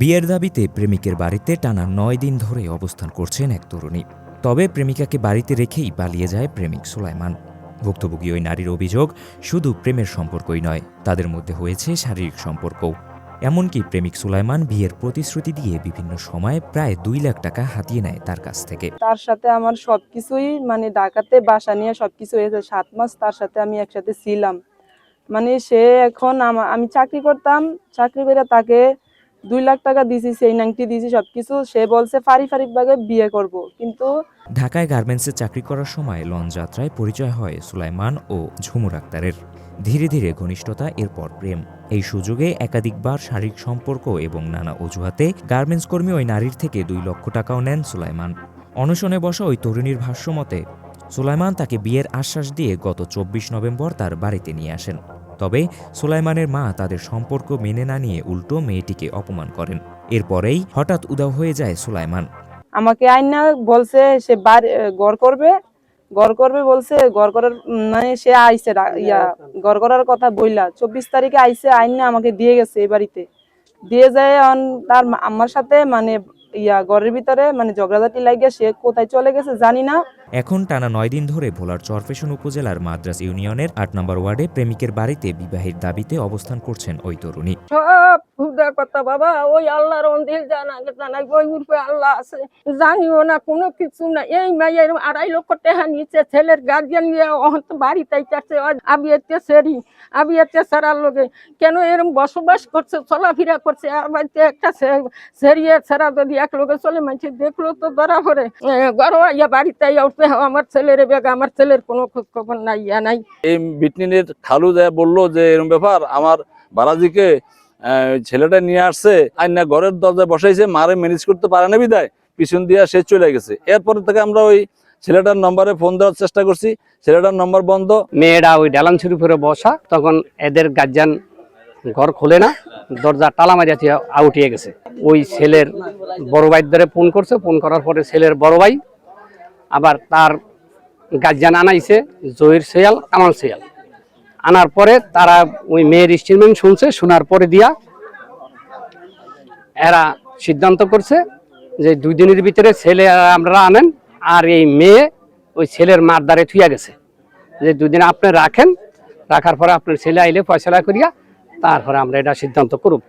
বিয়ের দাবিতে প্রেমিকের বাড়িতে টানা নয় দিন ধরে অবস্থান করছেন এক তরুণী। তবে প্রেমিকাকে বাড়িতে রেখেই পালিয়ে যায় প্রেমিক সুলাইমান। ভুক্তভোগী ওই নারীর অভিযোগ, শুধু প্রেমের সম্পর্কই নয়, তাদের মধ্যে হয়েছে শারীরিক সম্পর্কও। এমনকি প্রেমিক সুলাইমান বিয়ের প্রতিশ্রুতি দিয়ে বিভিন্ন সময় প্রায় দুই লাখ টাকা হাতিয়ে নেয় তার কাছ থেকে। তার সাথে আমার সবকিছুই মানে ডাকাতে, বাসা নিয়ে সবকিছু হয়েছে। সাত মাস তার সাথে আমি একসাথে ছিলাম। মানে সে এখন আমি চাকরি করতাম, চাকরি করে তাকে দুই লাখ টাকা দিছি, সেই নাংটি দিছি, সবকিছু। সে বলছে পারিবারিক ভাবে বিয়ে করব। কিন্তু ঢাকায় গার্মেন্টসে চাকরি করার সময় লঞ্চ যাত্রায় পরিচয় হয় সুলাইমান ও ঝুমুর আক্তারের। ধীরে ধীরে ঘনিষ্ঠতা, এরপর প্রেম। এই সুযোগে একাধিকবার শারীরিক সম্পর্ক এবং নানা অজুহাতে গার্মেন্টস কর্মী ওই নারীর থেকে দুই লক্ষ টাকাও নেন সুলাইমান। অনশনে বসা ওই তরুণীর ভাষ্যমতে সুলাইমান তাকে বিয়ের আশ্বাস দিয়ে গত চব্বিশ নভেম্বর তার বাড়িতে নিয়ে আসেন। তবে সুলাইমানের মা তাদের সম্পর্ক মেনে না নিয়ে উল্টো মেয়েটিকে অপমান করেন। এরপরেই হঠাৎ উদাও হয়ে যায় সুলাইমান। আমাকে আইনা বলছে সে বাড়ি ঘর করবে। ঘর করবে বলছে ঘর করার মানে সে আইছে ইয়া ঘর করার কথা বইলা। চব্বিশ তারিখে আইছে, আইনা আমাকে দিয়ে গেছে এই বাড়িতে। দিয়ে যায় তার আমার সাথে মানে ইয়া ঘরের ভিতরে মানে ঝগড়াঝাটি লাগিয়ে সে কোথায় চলে গেছে জানি না। এখন টানা নয় দিন ধরে ভোলার চরফেশন উপজেলার মাদ্রাস ইউনিয়নের আট নম্বর ওয়ার্ডে প্রেমিকের বাড়িতে বিবাহের দাবিতে অবস্থান করছেন ওই তরুণী। সব বাবা, ওই জানা জানাই ওই আল্লাহ আছে। জানিও না, কোনো কিছু না। এই আড়াই ছেলের গার্জিয়ান নিয়ে অহন তো বাড়িতেই যাচ্ছে আমি এতে সেরি লোকে। কেন এরকম বসবাস করছে, চলাফেরা করছে? আবার যে একটা সেরিয়ে সেরা যদি এক লোকে চলে দেখল তো ধরা পড়ে। গরম বাড়িতেই উঠতে আমার ছেলের বেগ আমার ছেলের কোনো খোঁজ খবর নাই ইয়া নাই। এই বিটনিনের খালু যা বলল যে এরকম ব্যাপার আমার বালাজিকে ছেলেটা নিয়ে আসছে আর না ঘরের দরজায় বসাইছে মারে ম্যানেজ করতে পারে না বিদায় পিছন দিয়া সে চলে গেছে। এরপরে থেকে আমরা ওই ছেলেটার নম্বরে ফোন দেওয়ার চেষ্টা করছি ছেলেটার নম্বর বন্ধ। মেয়েরা ওই ডালান উপরে বসা তখন এদের গার্জিয়ান ঘর খোলে না দরজা তালা মারিয়াতে আউটিয়ে গেছে। ওই ছেলের বড় ভাই ধরে ফোন করছে ফোন করার পরে ছেলের বড় ভাই আবার তার গার্জিয়ান আনাইছে, জহির সেয়াল কামাল সেয়াল আনার পরে তারা ওই মেয়ের স্টেটমেন্ট শুনছে, শোনার পরে দিয়া এরা সিদ্ধান্ত করছে যে দুই দিনের ভিতরে ছেলে আমরা আনেন, আর এই মেয়ে ওই ছেলের মার দ্বারে থুইয়া গেছে। যে দুদিন আপনি রাখেন, রাখার পরে আপনার ছেলে আইলে ফয়সলা করিয়া তারপরে আমরা এটা সিদ্ধান্ত করব।